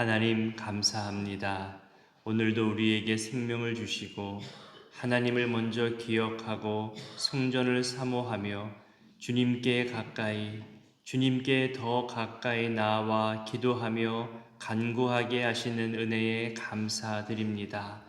하나님 감사합니다. 오늘도 우리에게 생명을 주시고 하나님을 먼저 기억하고 성전을 사모하며 주님께 가까이 주님께 더 가까이 나와 기도하며 간구하게 하시는 은혜에 감사드립니다.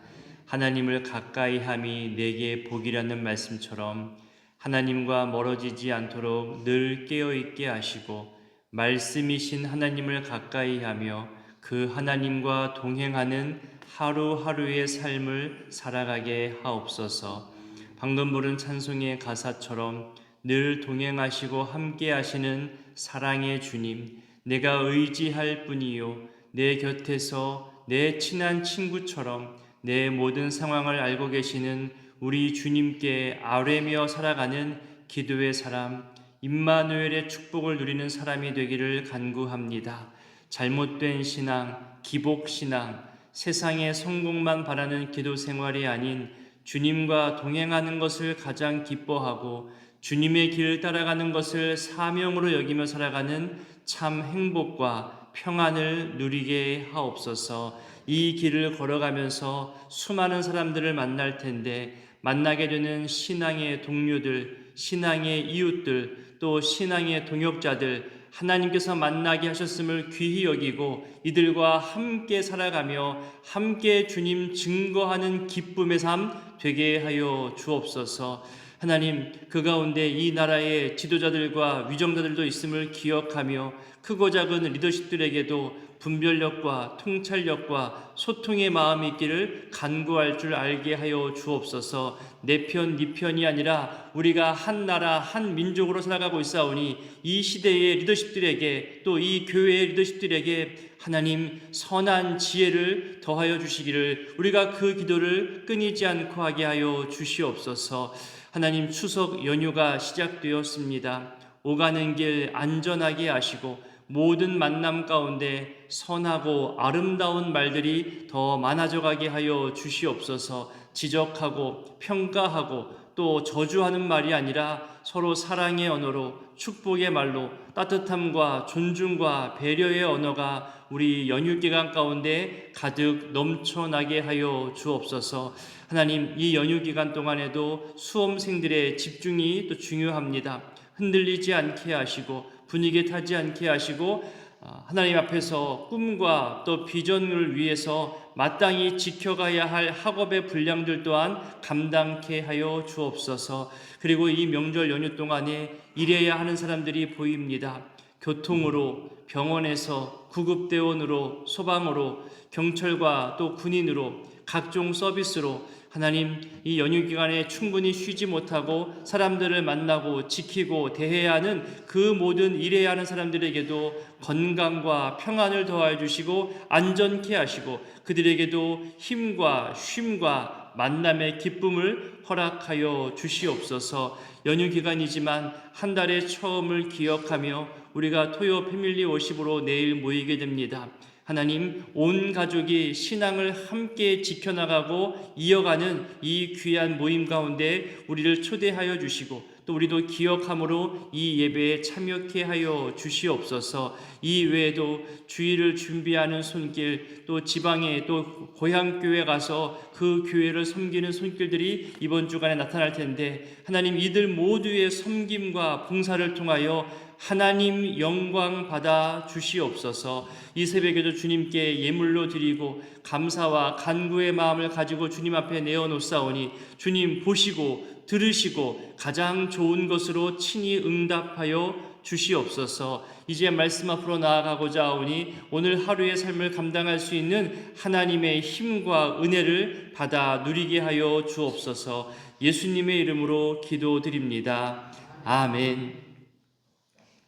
하나님을 가까이 함이 내게 복이라는 말씀처럼 하나님과 멀어지지 않도록 늘 깨어 있게 하시고 말씀이신 하나님을 가까이 하며 그 하나님과 동행하는 하루하루의 삶을 살아가게 하옵소서. 방금 부른 찬송의 가사처럼 늘 동행하시고 함께 하시는 사랑의 주님, 내가 의지할 뿐이요. 내 곁에서 내 친한 친구처럼 내 모든 상황을 알고 계시는 우리 주님께 아뢰며 살아가는 기도의 사람, 임마누엘의 축복을 누리는 사람이 되기를 간구합니다. 잘못된 신앙, 기복 신앙, 세상의 성공만 바라는 기도 생활이 아닌 주님과 동행하는 것을 가장 기뻐하고 주님의 길을 따라가는 것을 사명으로 여기며 살아가는 참 행복과 평안을 누리게 하옵소서. 이 길을 걸어가면서 수많은 사람들을 만날 텐데 만나게 되는 신앙의 동료들, 신앙의 이웃들, 또 신앙의 동역자들 하나님께서 만나게 하셨음을 귀히 여기고 이들과 함께 살아가며 함께 주님 증거하는 기쁨의 삶 되게 하여 주옵소서. 하나님 그 가운데 이 나라의 지도자들과 위정자들도 있음을 기억하며 크고 작은 리더십들에게도 분별력과 통찰력과 소통의 마음이 있기를 간구할 줄 알게 하여 주옵소서. 내 편, 네 편이 아니라 우리가 한 나라, 한 민족으로 살아가고 있사오니 이 시대의 리더십들에게 또 이 교회의 리더십들에게 하나님 선한 지혜를 더하여 주시기를 우리가 그 기도를 끊이지 않고 하게 하여 주시옵소서. 하나님 추석 연휴가 시작되었습니다. 오가는 길 안전하게 하시고 모든 만남 가운데 선하고 아름다운 말들이 더 많아져 가게 하여 주시옵소서 지적하고 평가하고 또 저주하는 말이 아니라 서로 사랑의 언어로 축복의 말로 따뜻함과 존중과 배려의 언어가 우리 연휴 기간 가운데 가득 넘쳐나게 하여 주옵소서. 하나님 이 연휴 기간 동안에도 수험생들의 집중이 또 중요합니다. 흔들리지 않게 하시고 분위기에 타지 않게 하시고 어, 하나님 앞에서 꿈과 또 비전을 위해서 마땅히 지켜가야 할 학업의 분량들 또한 감당케 하여 주옵소서. 그리고 이 명절 연휴 동안에 일해야 하는 사람들이 보입니다. 교통으로, 병원에서, 구급대원으로, 소방으로, 경찰과 또 군인으로, 각종 서비스로 하나님 이 연휴 기간에 충분히 쉬지 못하고 사람들을 만나고 지키고 대해야 하는 그 모든 일해야 하는 사람들에게도 건강과 평안을 더하여 주시고 안전케 하시고 그들에게도 힘과 쉼과 만남의 기쁨을 허락하여 주시옵소서. 연휴 기간이지만 한 달의 처음을 기억하며 우리가 토요 패밀리 워십으로 내일 모이게 됩니다. 하나님 온 가족이 신앙을 함께 지켜나가고 이어가는 이 귀한 모임 가운데 우리를 초대하여 주시고 또 우리도 기억함으로 이 예배에 참여케 하여 주시옵소서. 이 외에도 주일을 준비하는 손길 또 지방에 또 고향 교회 가서 그 교회를 섬기는 손길들이 이번 주간에 나타날 텐데 하나님 이들 모두의 섬김과 봉사를 통하여 하나님 영광 받아 주시옵소서. 이 새벽에도 주님께 예물로 드리고 감사와 간구의 마음을 가지고 주님 앞에 내어 놓사오니 주님 보시고 들으시고 가장 좋은 것으로 친히 응답하여 주시옵소서. 이제 말씀 앞으로 나아가고자 하오니 오늘 하루의 삶을 감당할 수 있는 하나님의 힘과 은혜를 받아 누리게 하여 주옵소서. 예수님의 이름으로 기도드립니다. 아멘.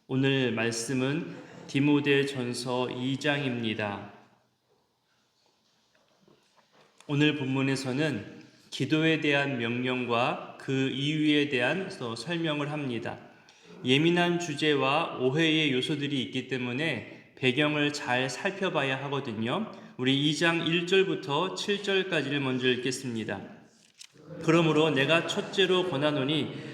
오늘 말씀은 디모데 전서 2장입니다. 오늘 본문에서는 기도에 대한 명령과 그 이유에 대한 설명을 합니다. 예민한 주제와 오해의 요소들이 있기 때문에 배경을 잘 살펴봐야 하거든요. 우리 2장 1절부터 7절까지를 먼저 읽겠습니다. 그러므로 내가 첫째로 권하노니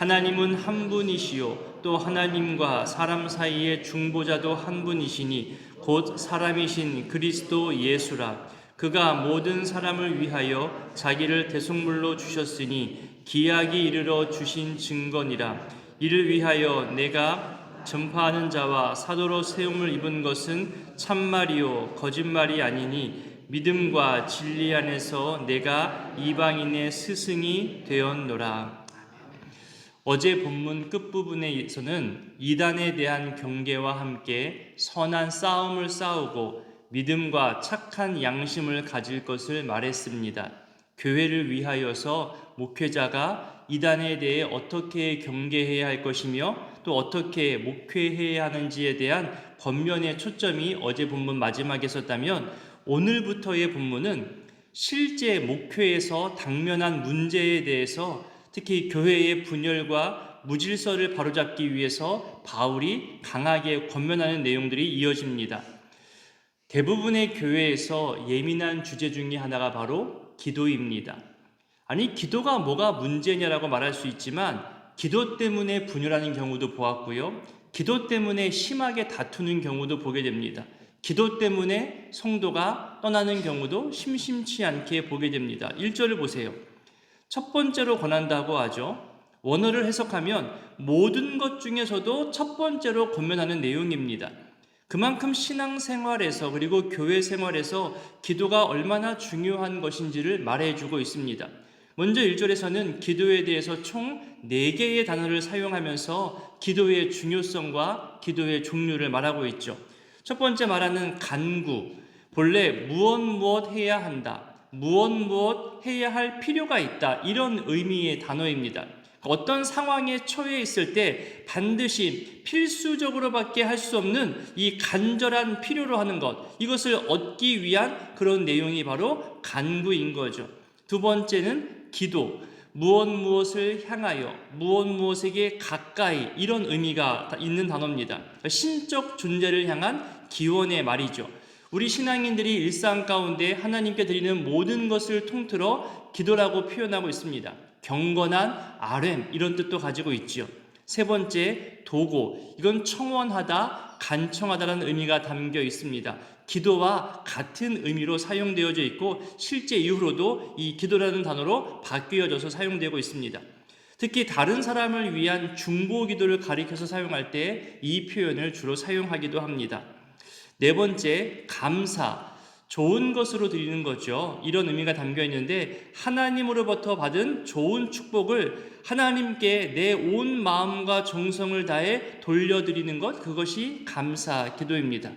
하나님은 한 분이시요 또 하나님과 사람 사이의 중보자도 한 분이시니 곧 사람이신 그리스도 예수라. 그가 모든 사람을 위하여 자기를 대속물로 주셨으니 기약이 이르러 주신 증거니라. 이를 위하여 내가 전파하는 자와 사도로 세움을 입은 것은 참말이요 거짓말이 아니니 믿음과 진리 안에서 내가 이방인의 스승이 되었노라. 어제 본문 끝부분에서는 이단에 대한 경계와 함께 선한 싸움을 싸우고 믿음과 착한 양심을 가질 것을 말했습니다. 교회를 위하여서 목회자가 이단에 대해 어떻게 경계해야 할 것이며 또 어떻게 목회해야 하는지에 대한 권면의 초점이 어제 본문 마지막에 있었다면 오늘부터의 본문은 실제 목회에서 당면한 문제에 대해서 특히 교회의 분열과 무질서를 바로잡기 위해서 바울이 강하게 권면하는 내용들이 이어집니다. 대부분의 교회에서 예민한 주제 중에 하나가 바로 기도입니다. 아니, 기도가 뭐가 문제냐라고 말할 수 있지만, 기도 때문에 분열하는 경우도 보았고요. 기도 때문에 심하게 다투는 경우도 보게 됩니다. 기도 때문에 성도가 떠나는 경우도 심심치 않게 보게 됩니다. 1절을 보세요. 첫 번째로 권한다고 하죠. 원어를 해석하면 모든 것 중에서도 첫 번째로 권면하는 내용입니다. 그만큼 신앙생활에서 그리고 교회 생활에서 기도가 얼마나 중요한 것인지를 말해주고 있습니다. 먼저 1절에서는 기도에 대해서 총 4개의 단어를 사용하면서 기도의 중요성과 기도의 종류를 말하고 있죠. 첫 번째 말하는 간구. 본래 무엇 무엇 해야 한다. 무엇 무엇 해야 할 필요가 있다. 이런 의미의 단어입니다. 어떤 상황에 처해 있을 때 반드시 필수적으로밖에 할 수 없는 이 간절한 필요로 하는 것. 이것을 얻기 위한 그런 내용이 바로 간구인 거죠. 두 번째는 기도. 무엇 무엇을 향하여 무엇 무엇에게 가까이 이런 의미가 있는 단어입니다. 신적 존재를 향한 기원의 말이죠. 우리 신앙인들이 일상 가운데 하나님께 드리는 모든 것을 통틀어 기도라고 표현하고 있습니다. 경건한 RM 이런 뜻도 가지고 있지요. 세 번째 도고 이건 청원하다 간청하다라는 의미가 담겨 있습니다. 기도와 같은 의미로 사용되어져 있고 실제 이후로도 이 기도라는 단어로 바뀌어져서 사용되고 있습니다. 특히 다른 사람을 위한 중보 기도를 가리켜서 사용할 때 이 표현을 주로 사용하기도 합니다. 네 번째 감사 좋은 것으로 드리는 거죠. 이런 의미가 담겨 있는데 하나님으로부터 받은 좋은 축복을 하나님께 내 온 마음과 정성을 다해 돌려드리는 것 그것이 감사 기도입니다.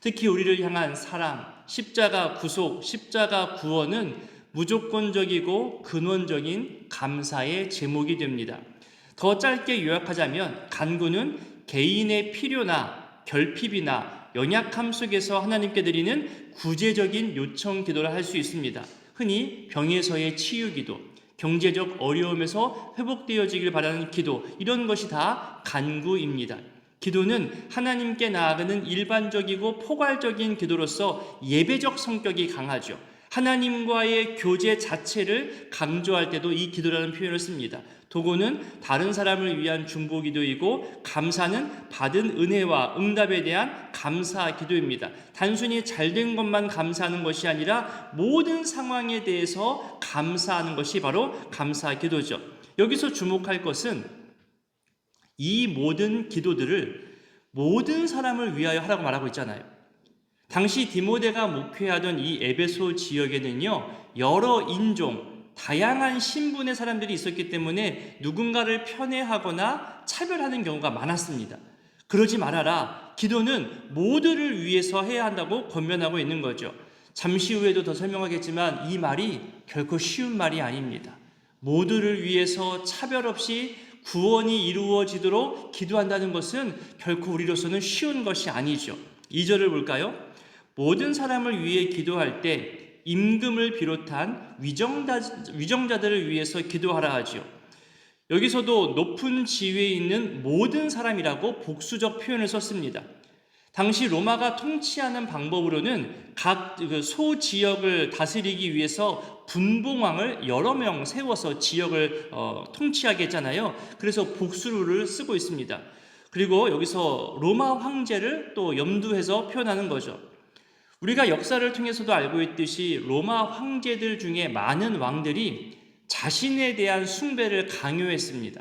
특히 우리를 향한 사랑, 십자가 구속, 십자가 구원은 무조건적이고 근원적인 감사의 제목이 됩니다. 더 짧게 요약하자면 간구는 개인의 필요나 결핍이나 연약함 속에서 하나님께 드리는 구제적인 요청 기도를 할 수 있습니다. 흔히 병에서의 치유 기도, 경제적 어려움에서 회복되어지길 바라는 기도, 이런 것이 다 간구입니다. 기도는 하나님께 나아가는 일반적이고 포괄적인 기도로서 예배적 성격이 강하죠. 하나님과의 교제 자체를 강조할 때도 이 기도라는 표현을 씁니다. 도고는 다른 사람을 위한 중보 기도이고 감사는 받은 은혜와 응답에 대한 감사 기도입니다. 단순히 잘된 것만 감사하는 것이 아니라 모든 상황에 대해서 감사하는 것이 바로 감사 기도죠. 여기서 주목할 것은 이 모든 기도들을 모든 사람을 위하여 하라고 말하고 있잖아요. 당시 디모데가 목회하던 이 에베소 지역에는요, 여러 인종, 다양한 신분의 사람들이 있었기 때문에 누군가를 편애하거나 차별하는 경우가 많았습니다. 그러지 말아라. 기도는 모두를 위해서 해야 한다고 권면하고 있는 거죠. 잠시 후에도 더 설명하겠지만 이 말이 결코 쉬운 말이 아닙니다. 모두를 위해서 차별 없이 구원이 이루어지도록 기도한다는 것은 결코 우리로서는 쉬운 것이 아니죠. 2절을 볼까요? 모든 사람을 위해 기도할 때 임금을 비롯한 위정자, 위정자들을 위해서 기도하라 하지요. 여기서도 높은 지위에 있는 모든 사람이라고 복수적 표현을 썼습니다. 당시 로마가 통치하는 방법으로는 각그 소지역을 다스리기 위해서 분봉왕을 여러 명 세워서 지역을 어, 통치하게 했잖아요. 그래서 복수를 쓰고 있습니다. 그리고 여기서 로마 황제를 또 염두해서 표현하는 거죠. 우리가 역사를 통해서도 알고 있듯이 로마 황제들 중에 많은 왕들이 자신에 대한 숭배를 강요했습니다.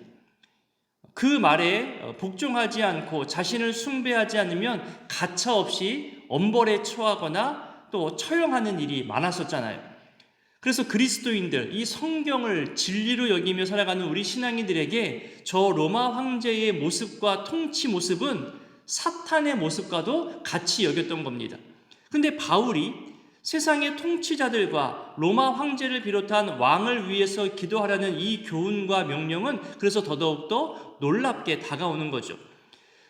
그 말에 어, 복종하지 않고 자신을 숭배하지 않으면 가차 없이 엄벌에 처하거나 또 처형하는 일이 많았었잖아요. 그래서 그리스도인들, 이 성경을 진리로 여기며 살아가는 우리 신앙인들에게 저 로마 황제의 모습과 통치 모습은 사탄의 모습과도 같이 여겼던 겁니다. 근데 바울이 세상의 통치자들과 로마 황제를 비롯한 왕을 위해서 기도하라는 이 교훈과 명령은 그래서 더더욱더 놀랍게 다가오는 거죠.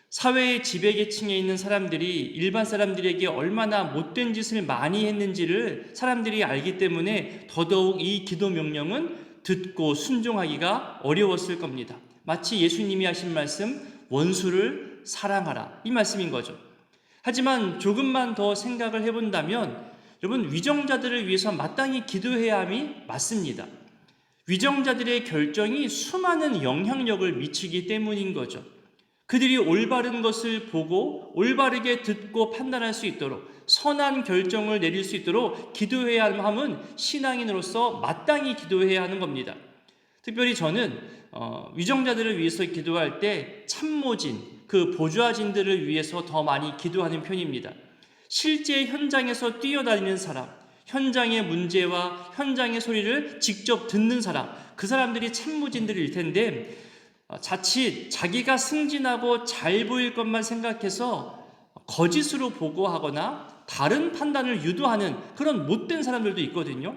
사회의 지배계층에 있는 사람들이 일반 사람들에게 얼마나 못된 짓을 많이 했는지를 사람들이 알기 때문에 더더욱 이 기도 명령은 듣고 순종하기가 어려웠을 겁니다. 마치 예수님이 하신 말씀, 원수를 사랑하라. 이 말씀인 거죠. 하지만 조금만 더 생각을 해본다면 여러분 위정자들을 위해서 마땅히 기도해야 함이 맞습니다. 위정자들의 결정이 수많은 영향력을 미치기 때문인 거죠. 그들이 올바른 것을 보고 올바르게 듣고 판단할 수 있도록 선한 결정을 내릴 수 있도록 기도해야 함은 신앙인으로서 마땅히 기도해야 하는 겁니다. 특별히 저는 어, 위정자들을 위해서 기도할 때 참모진, 그 보좌진들을 위해서 더 많이 기도하는 편입니다. 실제 현장에서 뛰어다니는 사람, 현장의 문제와 현장의 소리를 직접 듣는 사람, 그 사람들이 참모진들일 텐데 어, 자칫 자기가 승진하고 잘 보일 것만 생각해서 거짓으로 보고하거나 다른 판단을 유도하는 그런 못된 사람들도 있거든요.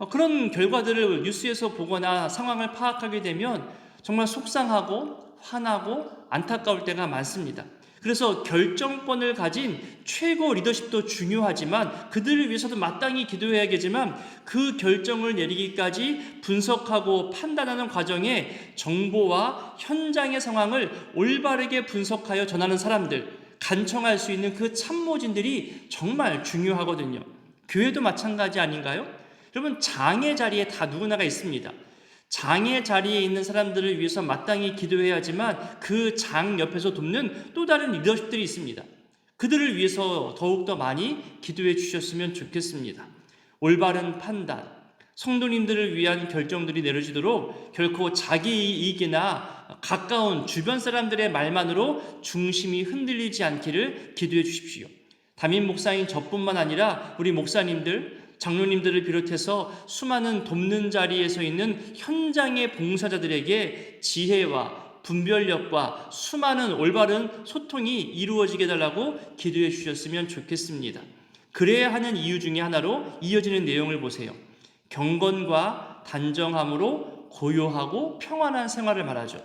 어, 그런 결과들을 뉴스에서 보거나 상황을 파악하게 되면 정말 속상하고 화나고 안타까울 때가 많습니다. 그래서 결정권을 가진 최고 리더십도 중요하지만 그들을 위해서도 마땅히 기도해야겠지만 그 결정을 내리기까지 분석하고 판단하는 과정에 정보와 현장의 상황을 올바르게 분석하여 전하는 사람들, 간청할 수 있는 그 참모진들이 정말 중요하거든요. 교회도 마찬가지 아닌가요? 여러분, 장의 자리에 다 누구나가 있습니다. 장의 자리에 있는 사람들을 위해서 마땅히 기도해야 하지만 그 장 옆에서 돕는 또 다른 리더십들이 있습니다. 그들을 위해서 더욱더 많이 기도해 주셨으면 좋겠습니다. 올바른 판단, 성도님들을 위한 결정들이 내려지도록 결코 자기 이익이나 가까운 주변 사람들의 말만으로 중심이 흔들리지 않기를 기도해 주십시오. 담임 목사인 저뿐만 아니라 우리 목사님들, 장로님들을 비롯해서 수많은 돕는 자리에서 있는 현장의 봉사자들에게 지혜와 분별력과 수많은 올바른 소통이 이루어지게 달라고 기도해 주셨으면 좋겠습니다. 그래야 하는 이유 중에 하나로 이어지는 내용을 보세요. 경건과 단정함으로 고요하고 평안한 생활을 말하죠.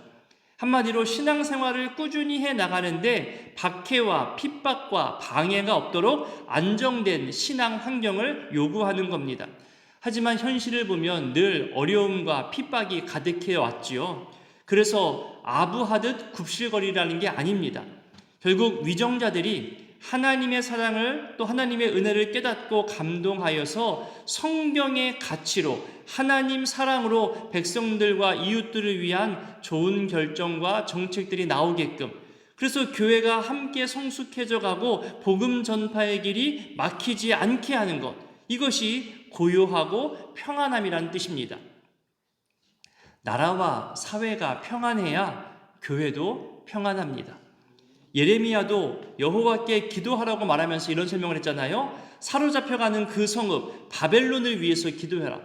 한마디로 신앙생활을 꾸준히 해 나가는데 박해와 핍박과 방해가 없도록 안정된 신앙 환경을 요구하는 겁니다. 하지만 현실을 보면 늘 어려움과 핍박이 가득해 왔지요. 그래서 아부하듯 굽실거리라는 게 아닙니다. 결국 위정자들이 하나님의 사랑을 또 하나님의 은혜를 깨닫고 감동하여서 성경의 가치로 하나님 사랑으로 백성들과 이웃들을 위한 좋은 결정과 정책들이 나오게끔 그래서 교회가 함께 성숙해져 가고 복음 전파의 길이 막히지 않게 하는 것 이것이 고요하고 평안함이라는 뜻입니다. 나라와 사회가 평안해야 교회도 평안합니다. 예레미야도 여호와께 기도하라고 말하면서 이런 설명을 했잖아요. 사로잡혀가는 그 성읍 바벨론을 위해서 기도해라.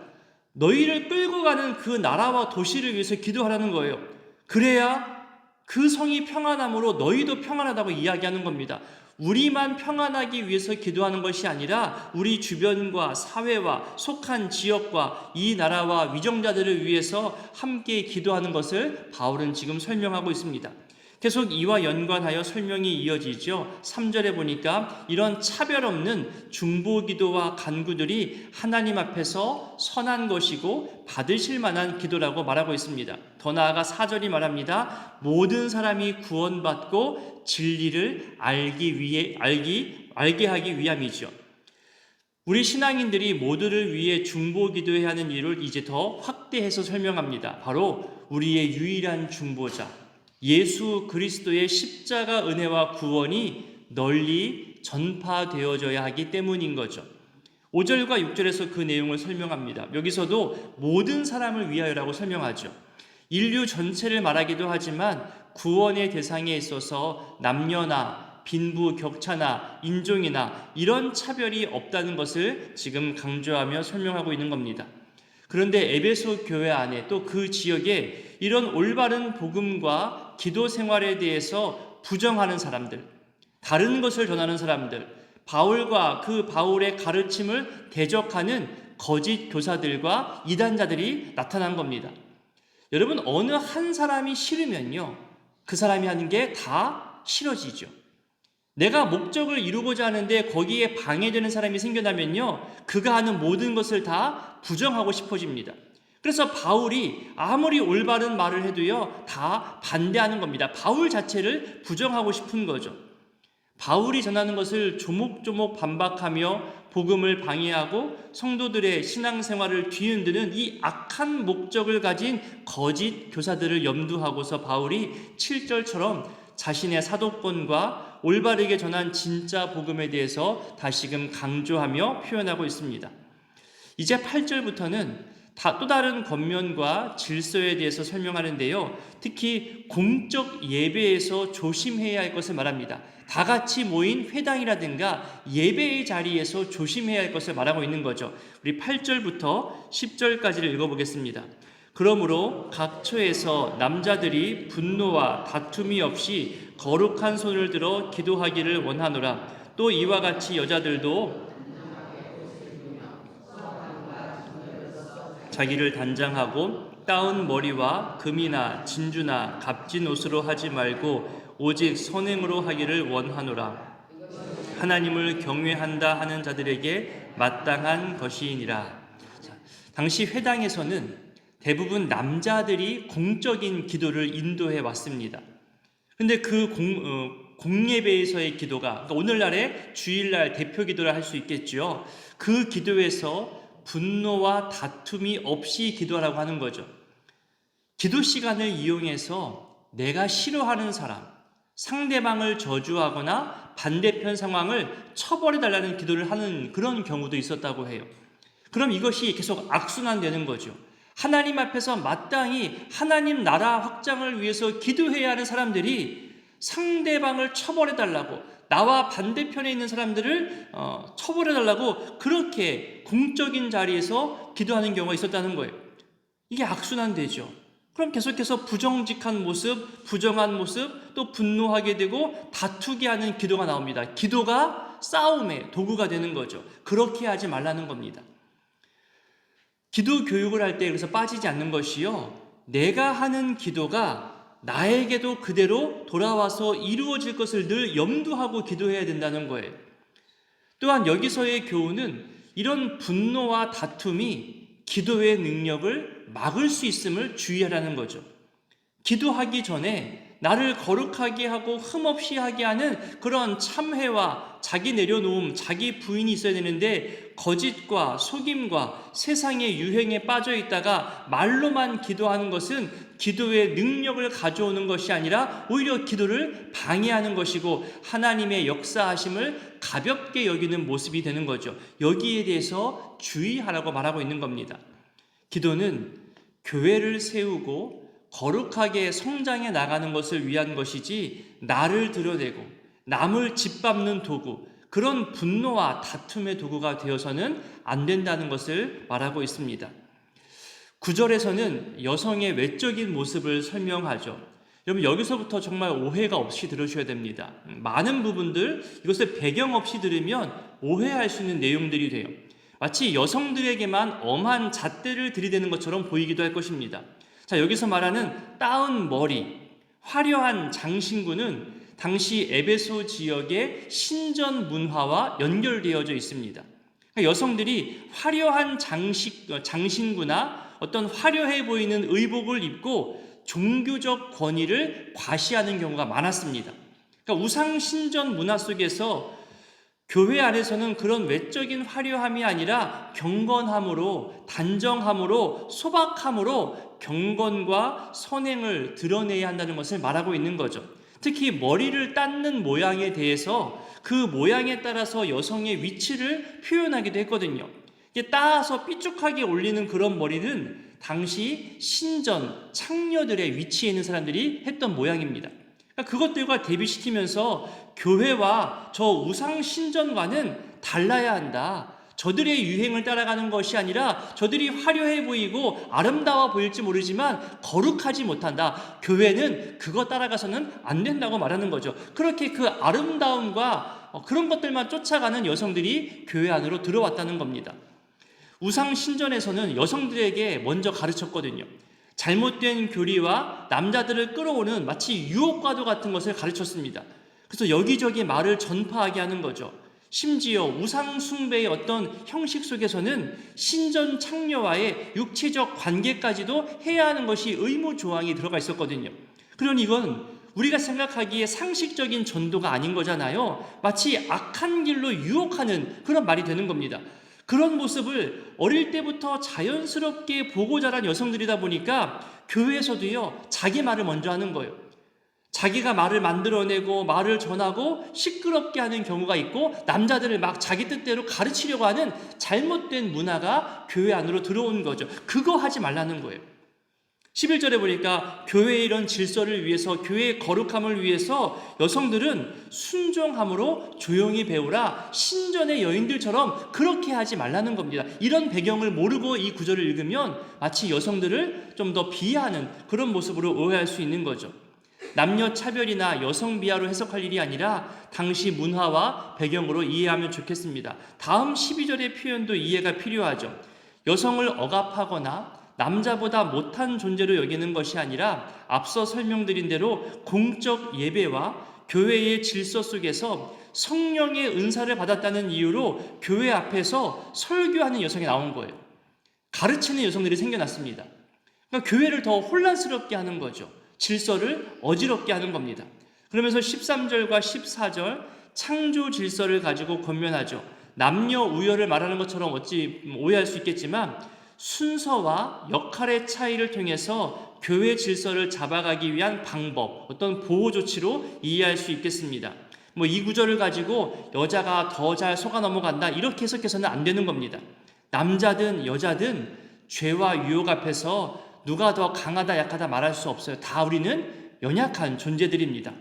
너희를 끌고 가는 그 나라와 도시를 위해서 기도하라는 거예요. 그래야 그 성이 평안함으로 너희도 평안하다고 이야기하는 겁니다. 우리만 평안하기 위해서 기도하는 것이 아니라 우리 주변과 사회와 속한 지역과 이 나라와 위정자들을 위해서 함께 기도하는 것을 바울은 지금 설명하고 있습니다. 계속 이와 연관하여 설명이 이어지죠. 3절에 보니까 이런 차별 없는 중보 기도와 간구들이 하나님 앞에서 선한 것이고 받으실 만한 기도라고 말하고 있습니다. 더 나아가 4절이 말합니다. 모든 사람이 구원받고 진리를 알기 위해 알기 알게 하기 위함이죠. 우리 신앙인들이 모두를 위해 중보 기도해야 하는 이유를 이제 더 확대해서 설명합니다. 바로 우리의 유일한 중보자 예수 그리스도의 십자가 은혜와 구원이 널리 전파되어져야 하기 때문인 거죠. 5절과 6절에서 그 내용을 설명합니다. 여기서도 모든 사람을 위하여라고 설명하죠. 인류 전체를 말하기도 하지만 구원의 대상에 있어서 남녀나 빈부 격차나 인종이나 이런 차별이 없다는 것을 지금 강조하며 설명하고 있는 겁니다. 그런데 에베소 교회 안에 또 그 지역에 이런 올바른 복음과 기도 생활에 대해서 부정하는 사람들, 다른 것을 전하는 사람들, 바울과 그 바울의 가르침을 대적하는 거짓 교사들과 이단자들이 나타난 겁니다. 여러분, 어느 한 사람이 싫으면요, 그 사람이 하는 게 다 싫어지죠. 내가 목적을 이루고자 하는데 거기에 방해되는 사람이 생겨나면요, 그가 하는 모든 것을 다 부정하고 싶어집니다. 그래서 바울이 아무리 올바른 말을 해도요, 다 반대하는 겁니다. 바울 자체를 부정하고 싶은 거죠. 바울이 전하는 것을 조목조목 반박하며 복음을 방해하고 성도들의 신앙생활을 뒤흔드는 이 악한 목적을 가진 거짓 교사들을 염두하고서 바울이 7절처럼 자신의 사도권과 올바르게 전한 진짜 복음에 대해서 다시금 강조하며 표현하고 있습니다. 이제 8절부터는 또 다른 겉면과 질서에 대해서 설명하는데요. 특히 공적 예배에서 조심해야 할 것을 말합니다. 다 같이 모인 회당이라든가 예배의 자리에서 조심해야 할 것을 말하고 있는 거죠. 우리 8절부터 10절까지를 읽어보겠습니다. 그러므로 각 처에서 남자들이 분노와 다툼이 없이 거룩한 손을 들어 기도하기를 원하노라. 또 이와 같이 여자들도 자기를 단장하고 따은 머리와 금이나 진주나 값진 옷으로 하지 말고 오직 선행으로 하기를 원하노라. 하나님을 경외한다 하는 자들에게 마땅한 것이니라. 자, 당시 회당에서는 대부분 남자들이 공적인 기도를 인도해 왔습니다. 근데 그 공, 어, 공예배에서의 기도가 그러니까 오늘날의 주일날 대표 기도를 할 수 있겠죠. 그 기도에서 분노와 다툼이 없이 기도하라고 하는 거죠. 기도 시간을 이용해서 내가 싫어하는 사람, 상대방을 저주하거나 반대편 상황을 처벌해 달라는 기도를 하는 그런 경우도 있었다고 해요. 그럼 이것이 계속 악순환되는 거죠. 하나님 앞에서 마땅히 하나님 나라 확장을 위해서 기도해야 하는 사람들이 상대방을 처벌해 달라고 나와 반대편에 있는 사람들을 어, 처벌해 달라고 그렇게 공적인 자리에서 기도하는 경우가 있었다는 거예요. 이게 악순환되죠. 그럼 계속해서 부정직한 모습, 부정한 모습, 또 분노하게 되고 다투게 하는 기도가 나옵니다. 기도가 싸움의 도구가 되는 거죠. 그렇게 하지 말라는 겁니다. 기도 교육을 할 때 그래서 빠지지 않는 것이요. 내가 하는 기도가 나에게도 그대로 돌아와서 이루어질 것을 늘 염두하고 기도해야 된다는 거예요. 또한 여기서의 교훈은 이런 분노와 다툼이 기도의 능력을 막을 수 있음을 주의하라는 거죠. 기도하기 전에 나를 거룩하게 하고 흠없이 하게 하는 그런 참회와 자기 내려놓음, 자기 부인이 있어야 되는데 거짓과 속임과 세상의 유행에 빠져 있다가 말로만 기도하는 것은 기도의 능력을 가져오는 것이 아니라 오히려 기도를 방해하는 것이고 하나님의 역사하심을 가볍게 여기는 모습이 되는 거죠. 여기에 대해서 주의하라고 말하고 있는 겁니다. 기도는 교회를 세우고 거룩하게 성장해 나가는 것을 위한 것이지 나를 드러내고 남을 짓밟는 도구 그런 분노와 다툼의 도구가 되어서는 안 된다는 것을 말하고 있습니다. 구절에서는 여성의 외적인 모습을 설명하죠. 여러분 여기서부터 정말 오해가 없이 들으셔야 됩니다. 많은 부분들 이것을 배경 없이 들으면 오해할 수 있는 내용들이 돼요. 마치 여성들에게만 엄한 잣대를 들이대는 것처럼 보이기도 할 것입니다. 자, 여기서 말하는 따은 머리, 화려한 장신구는 당시 에베소 지역의 신전 문화와 연결되어져 있습니다. 그러니까 여성들이 화려한 장식, 어, 장신구나 어떤 화려해 보이는 의복을 입고 종교적 권위를 과시하는 경우가 많았습니다. 그러니까 우상 신전 문화 속에서 교회 안에서는 그런 외적인 화려함이 아니라 경건함으로, 단정함으로, 소박함으로 경건과 선행을 드러내야 한다는 것을 말하고 있는 거죠. 특히 머리를 닦는 모양에 대해서 그 모양에 따라서 여성의 위치를 표현하기도 했거든요. 따서 삐죽하게 올리는 그런 머리는 당시 신전 창녀들의 위치에 있는 사람들이 했던 모양입니다. 그러니까 그것들과 대비시키면서 교회와 저 우상 신전과는 달라야 한다. 저들의 유행을 따라가는 것이 아니라 저들이 화려해 보이고 아름다워 보일지 모르지만 거룩하지 못한다. 교회는 그거 따라가서는 안 된다고 말하는 거죠. 그렇게 그 아름다움과 어, 그런 것들만 쫓아가는 여성들이 교회 안으로 들어왔다는 겁니다. 우상 신전에서는 여성들에게 먼저 가르쳤거든요. 잘못된 교리와 남자들을 끌어오는 마치 유혹과도 같은 것을 가르쳤습니다. 그래서 여기저기 말을 전파하게 하는 거죠. 심지어 우상숭배의 어떤 형식 속에서는 신전 창녀와의 육체적 관계까지도 해야 하는 것이 의무 조항이 들어가 있었거든요. 그러니 이건 우리가 생각하기에 상식적인 전도가 아닌 거잖아요. 마치 악한 길로 유혹하는 그런 말이 되는 겁니다. 그런 모습을 어릴 때부터 자연스럽게 보고 자란 여성들이다 보니까 교회에서도요, 자기 말을 먼저 하는 거예요. 자기가 말을 만들어내고 말을 전하고 시끄럽게 하는 경우가 있고 남자들을 막 자기 뜻대로 가르치려고 하는 잘못된 문화가 교회 안으로 들어온 거죠. 그거 하지 말라는 거예요. 11절에 보니까 교회의 이런 질서를 위해서 교회의 거룩함을 위해서 여성들은 순종함으로 조용히 배우라 신전의 여인들처럼 그렇게 하지 말라는 겁니다. 이런 배경을 모르고 이 구절을 읽으면 마치 여성들을 좀 더 비하하는 그런 모습으로 오해할 수 있는 거죠. 남녀 차별이나 여성 비하로 해석할 일이 아니라 당시 문화와 배경으로 이해하면 좋겠습니다. 다음 12절의 표현도 이해가 필요하죠. 여성을 억압하거나 남자보다 못한 존재로 여기는 것이 아니라 앞서 설명드린 대로 공적 예배와 교회의 질서 속에서 성령의 은사를 받았다는 이유로 교회 앞에서 설교하는 여성이 나온 거예요. 가르치는 여성들이 생겨났습니다. 그러니까 교회를 더 혼란스럽게 하는 거죠. 질서를 어지럽게 하는 겁니다. 그러면서 13절과 14절 창조 질서를 가지고 권면하죠. 남녀 우열을 말하는 것처럼 어찌 오해할 수 있겠지만 순서와 역할의 차이를 통해서 교회 질서를 잡아가기 위한 방법, 어떤 보호 조치로 이해할 수 있겠습니다. 뭐 이 구절을 가지고 여자가 더 잘 속아 넘어간다 이렇게 해석해서는 안 되는 겁니다. 남자든 여자든 죄와 유혹 앞에서 누가 더 강하다 약하다 말할 수 없어요. 다 우리는 연약한 존재들입니다.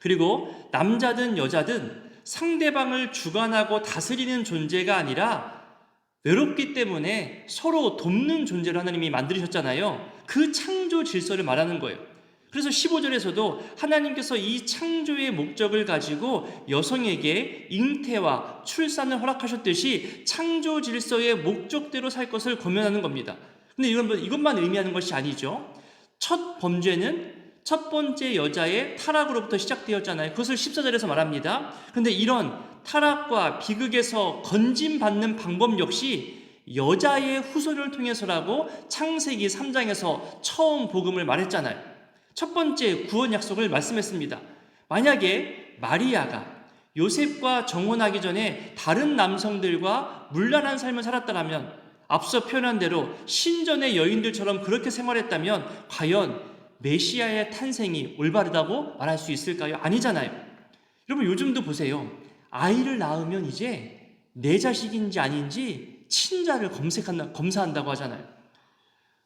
그리고 남자든 여자든 상대방을 주관하고 다스리는 존재가 아니라 외롭기 때문에 서로 돕는 존재를 하나님이 만드셨잖아요. 그 창조 질서를 말하는 거예요. 그래서 15절에서도 하나님께서 이 창조의 목적을 가지고 여성에게 잉태와 출산을 허락하셨듯이 창조 질서의 목적대로 살 것을 권면하는 겁니다. 근데 이건 뭐 이것만 의미하는 것이 아니죠. 첫 범죄는 첫 번째 여자의 타락으로부터 시작되었잖아요. 그것을 14절에서 말합니다. 근데 이런 타락과 비극에서 건짐받는 방법 역시 여자의 후손을 통해서라고 창세기 3장에서 처음 복음을 말했잖아요. 첫 번째 구원 약속을 말씀했습니다. 만약에 마리아가 요셉과 정혼하기 전에 다른 남성들과 물란한 삶을 살았다면 앞서 표현한 대로 신전의 여인들처럼 그렇게 생활했다면 과연 메시아의 탄생이 올바르다고 말할 수 있을까요? 아니잖아요. 여러분 요즘도 보세요. 아이를 낳으면 이제 내 자식인지 아닌지 친자를 검색한다, 검사한다고 하잖아요.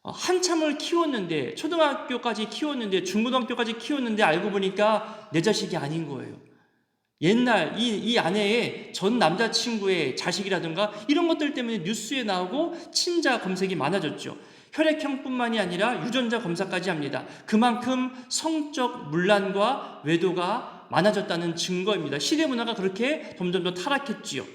어, 한참을 키웠는데 초등학교까지 키웠는데 중고등학교까지 키웠는데 알고 보니까 내 자식이 아닌 거예요. 옛날 이, 이 아내의 전 남자친구의 자식이라든가 이런 것들 때문에 뉴스에 나오고 친자 검색이 많아졌죠. 혈액형뿐만이 아니라 유전자 검사까지 합니다. 그만큼 성적 문란과 외도가 많아졌다는 증거입니다. 시대 문화가 그렇게 점점 더 타락했지요.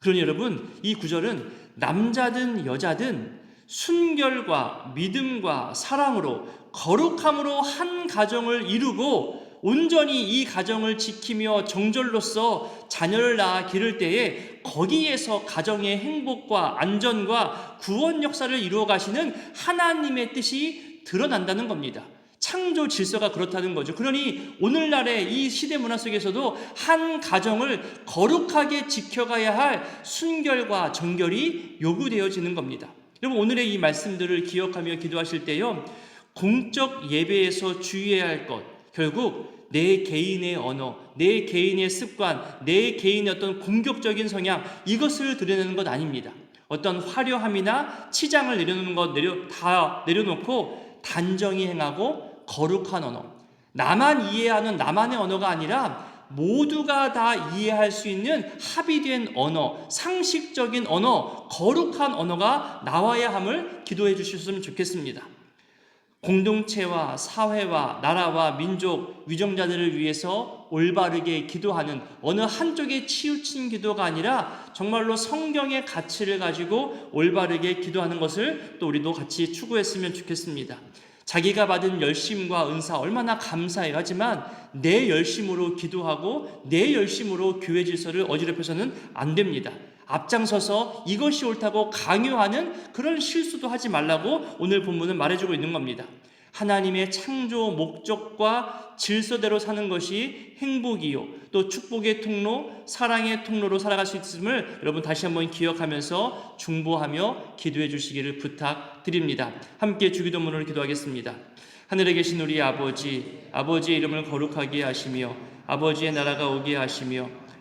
그러니 여러분, 이 구절은 남자든 여자든 순결과 믿음과 사랑으로 거룩함으로 한 가정을 이루고 온전히 이 가정을 지키며 정절로서 자녀를 낳아 기를 때에 거기에서 가정의 행복과 안전과 구원 역사를 이루어 가시는 하나님의 뜻이 드러난다는 겁니다. 창조 질서가 그렇다는 거죠. 그러니 오늘날의 이 시대 문화 속에서도 한 가정을 거룩하게 지켜가야 할 순결과 정결이 요구되어지는 겁니다. 여러분 오늘의 이 말씀들을 기억하며 기도하실 때요. 공적 예배에서 주의해야 할 것, 결국 내 개인의 언어, 내 개인의 습관, 내 개인의 어떤 공격적인 성향, 이것을 드러내는 것 아닙니다. 어떤 화려함이나 치장을 내려놓는 것 내려, 다 내려놓고 단정히 행하고 거룩한 언어. 나만 이해하는 나만의 언어가 아니라 모두가 다 이해할 수 있는 합의된 언어, 상식적인 언어, 거룩한 언어가 나와야 함을 기도해 주셨으면 좋겠습니다. 공동체와 사회와 나라와 민족 위정자들을 위해서 올바르게 기도하는 어느 한쪽에 치우친 기도가 아니라 정말로 성경의 가치를 가지고 올바르게 기도하는 것을 또 우리도 같이 추구했으면 좋겠습니다. 자기가 받은 열심과 은사 얼마나 감사해요. 하지만 내 열심으로 기도하고 내 열심으로 교회 질서를 어지럽혀서는 안 됩니다. 앞장서서 이것이 옳다고 강요하는 그런 실수도 하지 말라고 오늘 본문은 말해주고 있는 겁니다. 하나님의 창조 목적과 질서대로 사는 것이 행복이요. 또 축복의 통로, 사랑의 통로로 살아갈 수 있음을 여러분 다시 한번 기억하면서 중보하며 기도해 주시기를 부탁드립니다. 함께 주기도문으로 기도하겠습니다. 하늘에 계신 우리 아버지, 아버지의 이름을 거룩하게 하시며 아버지의 나라가 오게 하시며